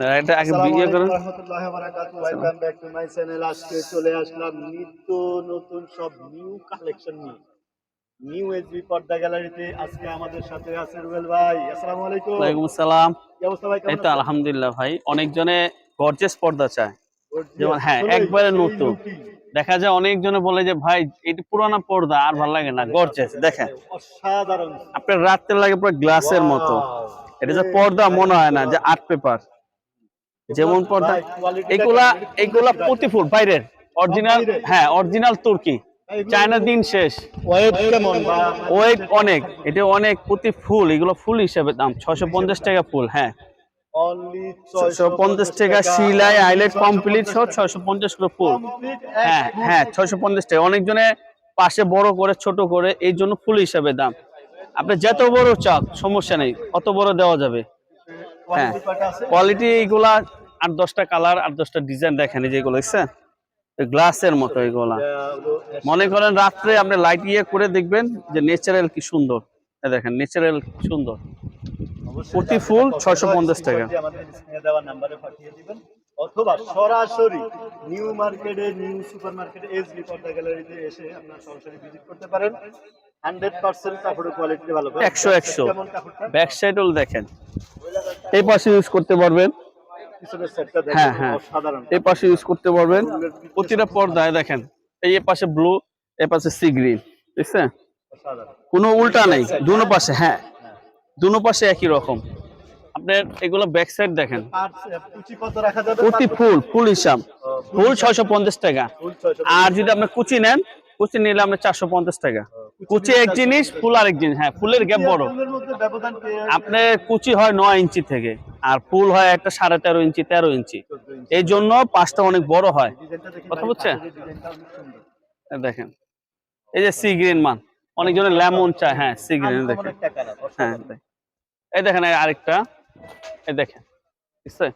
এটা আগে বিয়ে করেন welcome back to my channel আজকে চলে আসলাম নিত্য নতুন সব নিউ কালেকশন নিয়ে। নিউ এসবি পর্দা গ্যালারিতে আজকে আমাদের সাথে আছে রুবেল ভাই। আসসালামু আলাইকুম। ওয়ালাইকুম আসসালাম। কি অবস্থা ভাই এই তো আলহামদুলিল্লাহ ভাই। অনেকজনে গর্জেস পর্দা চায়। যেমন হ্যাঁ, একবারে নতুন। দেখা যায় অনেকজনে বলে যে ভাই এটা পুরানা পর্দা আর ভালো লাগে না। গর্জেস দেখেন। অসাধারণ। আপনার রাত্রে লাগে পুরো গ্লাসের মতো। এটা যে পর্দা মনে হয় না যে আর্ট পেপার যেমন পর্দা এগুলা এগুলা দেখেন। প্রতিফুল বাইরের। অরিজিনাল হ্যাঁ অরিজিনাল তুর্কি। চায়না দিন শেষ। ওয়েট কেমন ওয়েট অনেক এটা অনেক প্রতি ফুল এগুলো ফুল হিসেবে দাম ছশো পঞ্চাশ টাকা ফুল হ্যাঁ। ছয়শো পঞ্চাশ টাকা সিলাই আইলেট কমপ্লিট সহ ছয়শো পঞ্চাশ করে ফুল। হ্যাঁ হ্যাঁ ছয়শো পঞ্চাশ টাকা। অনেকজনে পাশে বড় করে ছোট করে এই জন্য ফুল হিসাবে দাম। আপনি যত বড় চাক সমস্যা নেই অত বড় দেওয়া যাবে। হ্যাঁ। কোয়ালিটি এইগুলা আট দশটা কালার আট দশটা ডিজাইন দেখেন যেগুলো দেখছেন? গ্লাসের মতো এগুলা মনে করেন রাত্রে আপনি লাইট ইয়ে করে দেখবেন যে ন্যাচারাল কি সুন্দর। দেখেন ন্যাচারাল সুন্দর। প্রতি ফুল 650 টাকা। আমাদের স্ক্রিনে দেওয়া নাম্বারে পাঠিয়ে দিবেন। অথবা সরাসরি নিউ মার্কেটে নিউ সুপার মার্কেটে এসবি পর্দা গ্যালারিতে এসে আপনারা সরাসরি ভিজিট করতে পারেন। হান্ড্রেড পার্সেন্ট কাপড়ের কোয়ালিটি ভালো একশো একশো। ব্যাক সাইড দেখেন। এই পাশে ইউজ করতে পারবেন। হ্যাঁ, হ্যাঁ। অসাধারণ এই পাশে ইউজ করতে পারবেন। প্রতিটা পর্দায় দেখেন। এই পাশে ব্লু এ পাশে সি গ্রিন অসাধারণ। কোনো উল্টা নেই দুনো পাশে হ্যাঁ। দুনো পাশে একই রকম। আপনার এগুলো ব্যাক সাইড দেখেন প্রতি ফুল ফুল হিসাব। ফুল ছয়শো পঞ্চাশ টাকা। আর যদি আপনি কুচি নেন কুচি নিলে আপনার চারশো পঞ্চাশ টাকা। কুচি এক জিনিস ফুল আরেক জিনিস হ্যাঁ ফুলের গ্যাপ বড়। আপনার কুচি হয় নয় ইঞ্চি থেকে আর ফুল হয় একটা সাড়ে তেরো ইঞ্চি তেরো ইঞ্চি। এই জন্য পাঁচটা অনেক বড় হয়। কথা এই দেখেন এই যে সি গ্রিন মান অনেকজনের লেমন চায় হ্যাঁ সি গ্রিন দেখেন। হ্যাঁ এই দেখেন আরেকটা এই দেখেন বুঝছে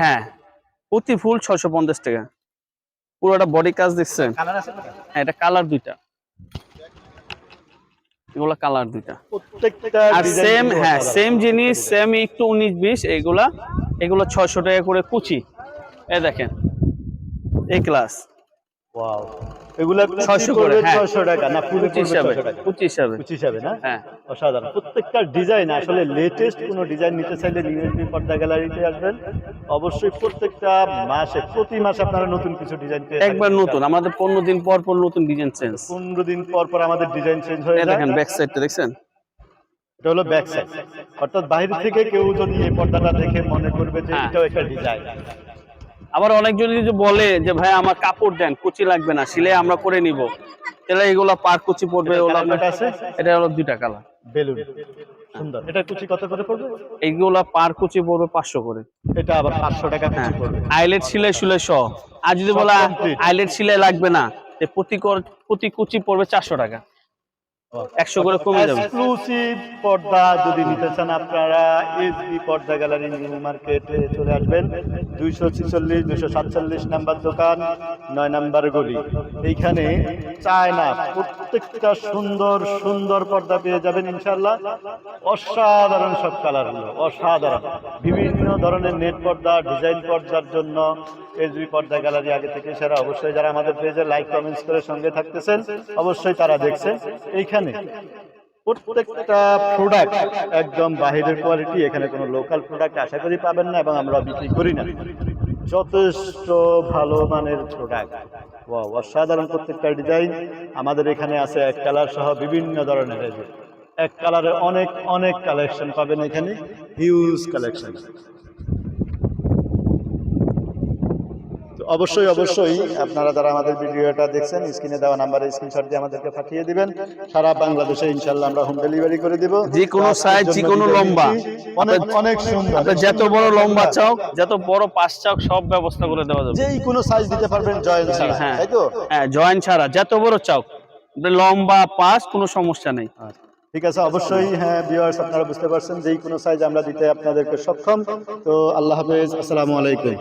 হ্যাঁ প্রতি ফুল ছয়শো পঞ্চাশ টাকা। পুরোটা বডি কাজ দেখছেন হ্যাঁ এটা কালার দুইটা। এগুলা কালার দুইটা। প্রত্যেকটা আর সেম হ্যাঁ সেম জিনিস সেম একটু উনিশ বিশ এগুলা এগুলো ছয়শো টাকা করে কুচি। এ দেখেন এই ক্লাস ওয়াও এগুলা 600 করে, হ্যাঁ। 600 টাকা না পুরো হ্যাঁ। অসাধারণ। প্রত্যেকটা ডিজাইন আসলে লেটেস্ট কোনো ডিজাইন নিতে চাইলে নিউএসবি পর্দা গ্যালারিতে আসবেন। অবশ্যই প্রত্যেকটা মাসে প্রতি মাসে আপনারা নতুন কিছু ডিজাইন পেয়ে একবার নতুন আমাদের পনেরো দিন পর পর নতুন ডিজাইন চেঞ্জ পনেরো দিন পর পর আমাদের ডিজাইন চেঞ্জ হয়ে যায় দেখেন ব্যাক সাইডটা দেখছেন? এটা হলো ব্যাক সাইড অর্থাৎ বাইরে থেকে কেউ যদি এই পর্দাটা দেখে মনে করবে যে হ্যাঁ। এটাও একটা ডিজাইন আবার অনেকজন যদি বলে যে ভাই আমার কাপড় দেন কুচি লাগবে না সিলে আমরা করে নিব। তাহলে এগুলো পার কুচি পড়বে এটা ওগুলো আছে? এটা হলো দুইটা কালার। বেলুন। সুন্দর। এটা কুচি কত করে পড়বে? এইগুলা পার কুচি পড়বে পাঁচশো করে। এটা আবার পাঁচশো টাকা হ্যাঁ। কুচি পড়বে। আইলেট সিলাই সুলাই সহ। আর যদি বলা আইলেট সিলাই লাগবে না তে প্রতি কুচি পড়বে চারশো টাকা। একশো করে কমে যাবে। এক্সক্লুসিভ পর্দা যদি নিতে চান আপনারা এসবি পর্দা গ্যালারি নিউ মার্কেটে চলে আসবেন। দুইশো ছিচল্লিশ, দুইশো সাতচল্লিশ নাম্বার দোকান, নয় নাম্বার গলি। এইখানে চায়না, প্রত্যেকটা সুন্দর সুন্দর পর্দা পেয়ে যাবেন ইনশাল্লাহ অসাধারণ সব কালার অসাধারণ। বিভিন্ন ধরনের নেট পর্দা, ডিজাইন পর্দার জন্য এসবি পর্দা গ্যালারি আগে থেকে সেরা অবশ্যই যারা আমাদের পেজে লাইক, কমেন্টস করে সঙ্গে থাকতেছেন, অবশ্যই তারা দেখছেন। এইখানে প্রত্যেকটা প্রোডাক্ট একদম বাহিরের কোয়ালিটি এখানে কোনো লোকাল প্রোডাক্ট আশা করি পাবেন না এবং আমরা বিক্রি করি না। যথেষ্ট ভালো মানের প্রোডাক্ট অসাধারণ প্রত্যেকটা ডিজাইন আমাদের এখানে আছে এক কালার সহ বিভিন্ন ধরনের এক কালারে অনেক অনেক কালেকশন পাবেন এখানে। হিউজ কালেকশন অবশ্যই অবশ্যই আপনারা যারা আমাদের ভিডিওটা দেখছেন স্ক্রিনে দেওয়া নাম্বারে স্ক্রিনশট দিয়ে আমাদেরকে পাঠিয়ে দিবেন। সারা বাংলাদেশে ইনশাল্লাহ আমরা হোম ডেলিভারি করে দিব। যে কোনো size, যে কোনো লম্বা। অনেক অনেক সুন্দর। আপনি যত বড় লম্বা চাও যত বড় পাশ চাও সব ব্যবস্থা করে দেওয়া যাবে। যেই কোনো সাইজ দিতে পারবেন জয়েন্ট ছাড়া হ্যাঁ তাই তো? হ্যাঁ জয়েন্ট ছাড়া যত বড় চাও। লম্বা পাশ কোনো সমস্যা নেই। ঠিক আছে অবশ্যই হ্যাঁ ভিউয়ার্স আপনারা বুঝতে পারছেন যেই কোনো সাইজ আমরা দিতে আপনাদেরকে সক্ষম। তো আল্লাহ হাফেজ আসসালামু আলাইকুম।